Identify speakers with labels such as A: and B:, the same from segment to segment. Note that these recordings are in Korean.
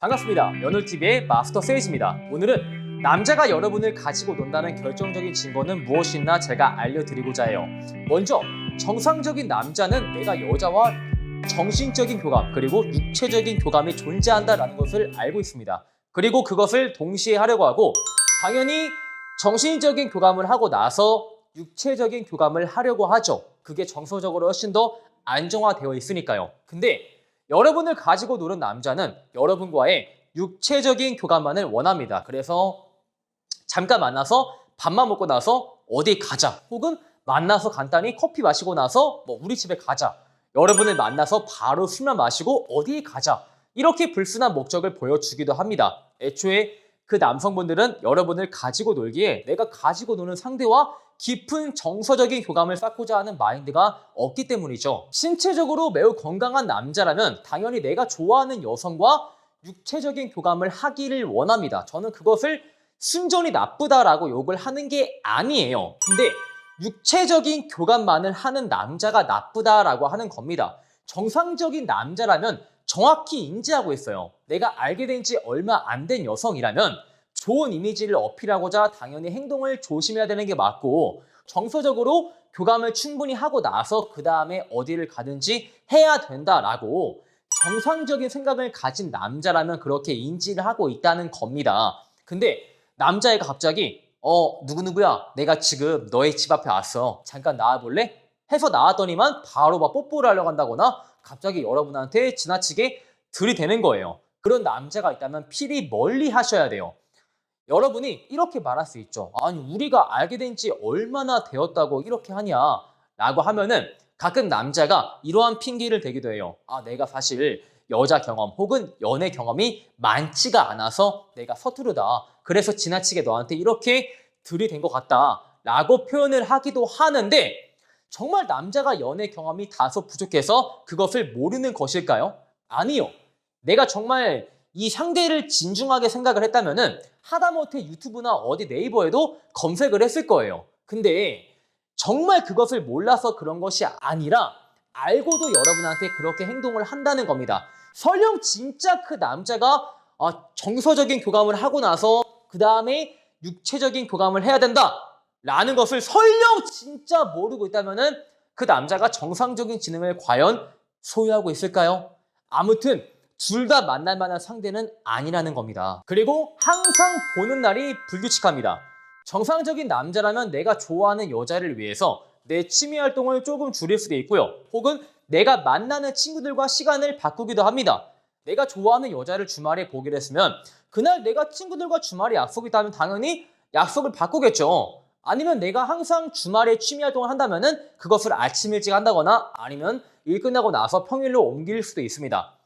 A: 반갑습니다. 연울TV의 마스터 세이지입니다. 오늘은 남자가 여러분을 가지고 논다는 결정적인 증거는 무엇이나 제가 알려드리고자 해요. 먼저 정상적인 남자는 내가 여자와 정신적인 교감 그리고 육체적인 교감이 존재한다라는 것을 알고 있습니다. 그리고 그것을 동시에 하려고 하고 당연히 정신적인 교감을 하고 나서 육체적인 교감을 하려고 하죠. 그게 정서적으로 훨씬 더 안정화되어 있으니까요. 근데 여러분을 가지고 노는 남자는 여러분과의 육체적인 교감만을 원합니다. 그래서 잠깐 만나서 밥만 먹고 나서 어디 가자. 혹은 만나서 간단히 커피 마시고 나서 뭐 우리 집에 가자. 여러분을 만나서 바로 술만 마시고 어디 가자. 이렇게 불순한 목적을 보여주기도 합니다. 애초에 그 남성분들은 여러분을 가지고 놀기에 내가 가지고 노는 상대와 깊은 정서적인 교감을 쌓고자 하는 마인드가 없기 때문이죠. 신체적으로 매우 건강한 남자라면 당연히 내가 좋아하는 여성과 육체적인 교감을 하기를 원합니다. 저는 그것을 순전히 나쁘다라고 욕을 하는 게 아니에요. 근데 육체적인 교감만을 하는 남자가 나쁘다라고 하는 겁니다. 정상적인 남자라면 정확히 인지하고 있어요. 내가 알게 된 지 얼마 안 된 여성이라면 좋은 이미지를 어필하고자 당연히 행동을 조심해야 되는 게 맞고 정서적으로 교감을 충분히 하고 나서 그 다음에 어디를 가든지 해야 된다라고 정상적인 생각을 가진 남자라면 그렇게 인지를 하고 있다는 겁니다. 근데 남자애가 갑자기 어 누구누구야 내가 지금 너의 집 앞에 왔어 잠깐 나와볼래? 해서 나왔더니만 바로 막 뽀뽀를 하려고 한다거나 갑자기 여러분한테 지나치게 들이대는 거예요. 그런 남자가 있다면 필히 멀리 하셔야 돼요. 여러분이 이렇게 말할 수 있죠. 아니, 우리가 알게 된 지 얼마나 되었다고 이렇게 하냐? 라고 하면은 가끔 남자가 이러한 핑계를 대기도 해요. 아, 내가 사실 여자 경험 혹은 연애 경험이 많지가 않아서 내가 서투르다. 그래서 지나치게 너한테 이렇게 들이댄 것 같다. 라고 표현을 하기도 하는데 정말 남자가 연애 경험이 다소 부족해서 그것을 모르는 것일까요? 아니요. 내가 정말 이 상대를 진중하게 생각을 했다면은 하다못해 유튜브나 어디 네이버에도 검색을 했을 거예요. 근데 정말 그것을 몰라서 그런 것이 아니라 알고도 여러분한테 그렇게 행동을 한다는 겁니다. 설령 진짜 그 남자가 아, 정서적인 교감을 하고 나서 그 다음에 육체적인 교감을 해야 된다. 라는 것을 설령 진짜 모르고 있다면은 그 남자가 정상적인 지능을 과연 소유하고 있을까요? 아무튼 둘 다 만날 만한 상대는 아니라는 겁니다. 그리고 항상 보는 날이 불규칙합니다. 정상적인 남자라면 내가 좋아하는 여자를 위해서 내 취미 활동을 조금 줄일 수도 있고요. 혹은 내가 만나는 친구들과 시간을 바꾸기도 합니다. 내가 좋아하는 여자를 주말에 보기로 했으면 그날 내가 친구들과 주말에 약속이 있다면 당연히 약속을 바꾸겠죠. 아니면 내가 항상 주말에 취미 활동을 한다면은 그것을 아침 일찍 한다거나 아니면 일 끝나고 나서 평일로 옮길 수도 있습니다.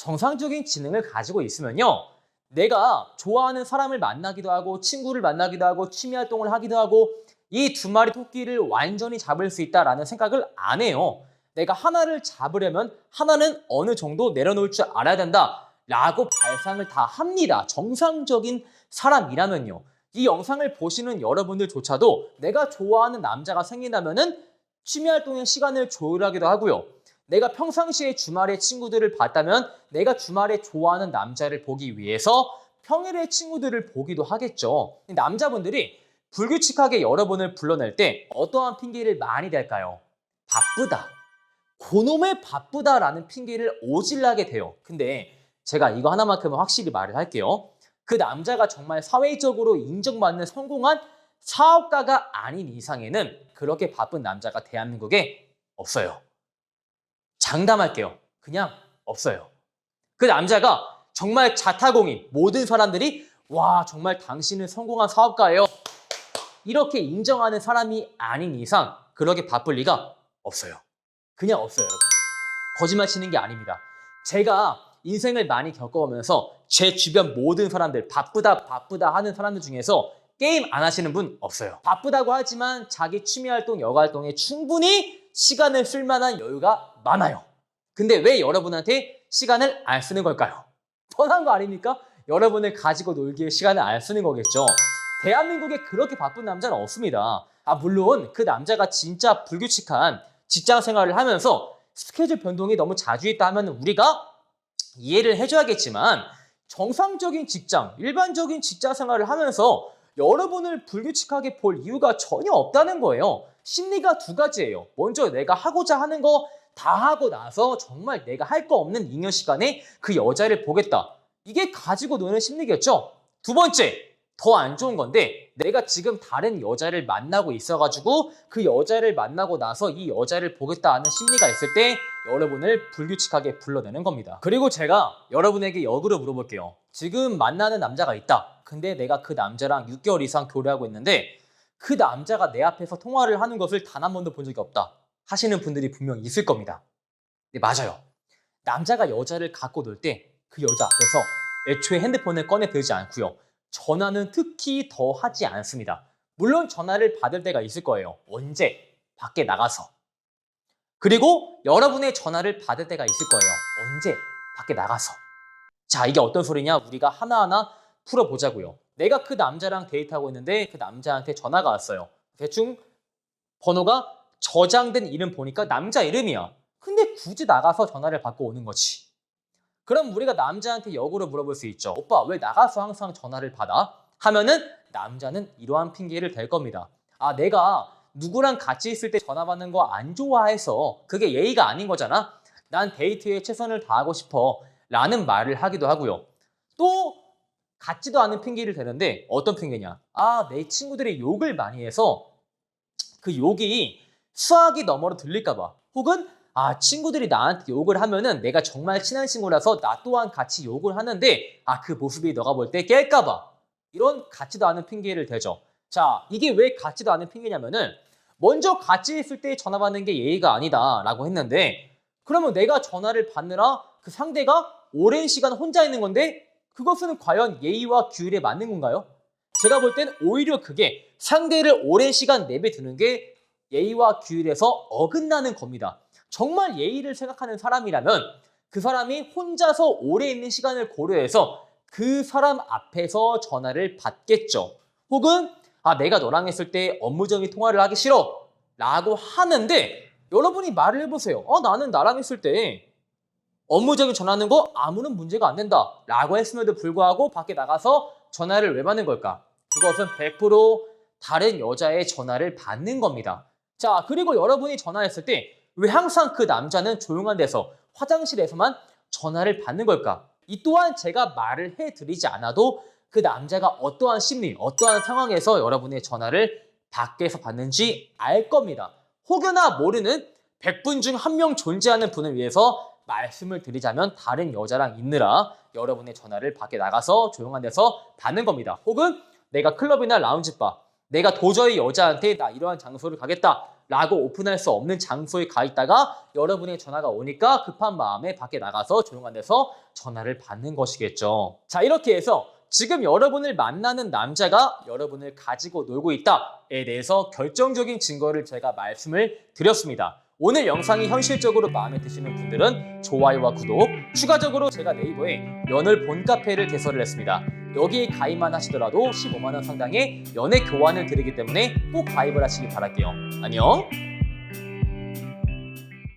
A: 정상적인 지능을 가지고 있으면요. 내가 좋아하는 사람을 만나기도 하고 친구를 만나기도 하고 취미 활동을 하기도 하고 이 두 마리 토끼를 완전히 잡을 수 있다라는 생각을 안 해요. 내가 하나를 잡으려면 하나는 어느 정도 내려놓을 줄 알아야 된다. 라고 발상을 다 합니다. 정상적인 사람이라면요. 이 영상을 보시는 여러분들조차도 내가 좋아하는 남자가 생긴다면은 취미 활동에 시간을 조율하기도 하고요. 내가 평상시에 주말에 친구들을 봤다면 내가 주말에 좋아하는 남자를 보기 위해서 평일에 친구들을 보기도 하겠죠. 남자분들이 불규칙하게 여러분을 불러낼 때 어떠한 핑계를 많이 댈까요? 바쁘다. 고놈의 바쁘다라는 핑계를 오질나게 돼요. 근데 제가 이거 하나만큼은 확실히 말을 할게요. 그 남자가 정말 사회적으로 인정받는 성공한 사업가가 아닌 이상에는 그렇게 바쁜 남자가 대한민국에 없어요. 장담할게요. 그냥 없어요. 그 남자가 정말 자타공인 모든 사람들이 와 정말 당신은 성공한 사업가예요. 이렇게 인정하는 사람이 아닌 이상 그렇게 바쁠 리가 없어요. 그냥 없어요, 여러분. 거짓말 치는 게 아닙니다. 제가 인생을 많이 겪어오면서 제 주변 모든 사람들 바쁘다 바쁘다 하는 사람들 중에서 게임 안 하시는 분 없어요. 바쁘다고 하지만 자기 취미 활동, 여가 활동에 충분히 시간을 쓸 만한 여유가 많아요. 근데 왜 여러분한테 시간을 안 쓰는 걸까요? 뻔한 거 아닙니까? 여러분을 가지고 놀기에 시간을 안 쓰는 거겠죠. 대한민국에 그렇게 바쁜 남자는 없습니다. 아, 물론 그 남자가 진짜 불규칙한 직장 생활을 하면서 스케줄 변동이 너무 자주 있다 하면 우리가 이해를 해줘야겠지만 정상적인 직장, 일반적인 직장 생활을 하면서 여러분을 불규칙하게 볼 이유가 전혀 없다는 거예요. 심리가 두 가지예요. 먼저 내가 하고자 하는 거 다 하고 나서 정말 내가 할 거 없는 잉여 시간에 그 여자를 보겠다. 이게 가지고 노는 심리겠죠? 두 번째, 더 안 좋은 건데 내가 지금 다른 여자를 만나고 있어가지고 그 여자를 만나고 나서 이 여자를 보겠다 하는 심리가 있을 때 여러분을 불규칙하게 불러내는 겁니다. 그리고 제가 여러분에게 역으로 물어볼게요. 지금 만나는 남자가 있다. 근데 내가 그 남자랑 6개월 이상 교류하고 있는데 그 남자가 내 앞에서 통화를 하는 것을 단 한 번도 본 적이 없다. 하시는 분들이 분명 있을 겁니다. 네, 맞아요. 남자가 여자를 갖고 놀 때 그 여자 앞에서 애초에 핸드폰을 꺼내 들지 않고요. 전화는 특히 더 하지 않습니다. 물론 전화를 받을 때가 있을 거예요. 언제? 밖에 나가서. 그리고 여러분의 전화를 받을 때가 있을 거예요. 언제? 밖에 나가서. 자, 이게 어떤 소리냐? 우리가 하나하나 풀어보자고요. 내가 그 남자랑 데이트하고 있는데 그 남자한테 전화가 왔어요. 대충 번호가 저장된 이름 보니까 남자 이름이야. 근데 굳이 나가서 전화를 받고 오는 거지. 그럼 우리가 남자한테 역으로 물어볼 수 있죠. 오빠 왜 나가서 항상 전화를 받아? 하면은 남자는 이러한 핑계를 댈 겁니다. 아 내가 누구랑 같이 있을 때 전화 받는 거 안 좋아해서 그게 예의가 아닌 거잖아. 난 데이트에 최선을 다하고 싶어 라는 말을 하기도 하고요. 또 같지도 않은 핑계를 대는데 어떤 핑계냐? 아 내 친구들이 욕을 많이 해서 그 욕이 수학이 너머로 들릴까 봐. 혹은 아 친구들이 나한테 욕을 하면은 내가 정말 친한 친구라서 나 또한 같이 욕을 하는데 아 그 모습이 너가 볼 때 깰까 봐. 이런 같지도 않은 핑계를 대죠. 자 이게 왜 같지도 않은 핑계냐면은 먼저 같이 있을 때 전화 받는 게 예의가 아니다라고 했는데 그러면 내가 전화를 받느라 그 상대가 오랜 시간 혼자 있는 건데 그것은 과연 예의와 규율에 맞는 건가요? 제가 볼 땐 오히려 그게 상대를 오랜 시간 내배두는 게 예의와 규율에서 어긋나는 겁니다. 정말 예의를 생각하는 사람이라면 그 사람이 혼자서 오래 있는 시간을 고려해서 그 사람 앞에서 전화를 받겠죠. 혹은 아 내가 너랑 했을 때 업무적인 통화를 하기 싫어 라고 하는데 여러분이 말을 해보세요. 어 나는 나랑 했을 때 업무적인 전화하는 거 아무런 문제가 안 된다 라고 했음에도 불구하고 밖에 나가서 전화를 왜 받는 걸까? 그것은 100% 다른 여자의 전화를 받는 겁니다. 자, 그리고 여러분이 전화했을 때 왜 항상 그 남자는 조용한 데서 화장실에서만 전화를 받는 걸까? 이 또한 제가 말을 해드리지 않아도 그 남자가 어떠한 심리, 어떠한 상황에서 여러분의 전화를 밖에서 받는지 알 겁니다. 혹여나 모르는 100분 중 한 명 존재하는 분을 위해서 말씀을 드리자면 다른 여자랑 있느라 여러분의 전화를 밖에 나가서 조용한 데서 받는 겁니다. 혹은 내가 클럽이나 라운지바, 내가 도저히 여자한테 나 이러한 장소를 가겠다 라고 오픈할 수 없는 장소에 가 있다가 여러분의 전화가 오니까 급한 마음에 밖에 나가서 조용한 데서 전화를 받는 것이겠죠. 자, 이렇게 해서 지금 여러분을 만나는 남자가 여러분을 가지고 놀고 있다에 대해서 결정적인 증거를 제가 말씀을 드렸습니다. 오늘 영상이 현실적으로 마음에 드시는 분들은 좋아요와 구독, 추가적으로 제가 네이버에 연을 본 카페를 개설을 했습니다. 여기에 가입만 하시더라도 15만 원 상당의 연애 교환을 드리기 때문에 꼭 가입을 하시기 바랄게요. 안녕!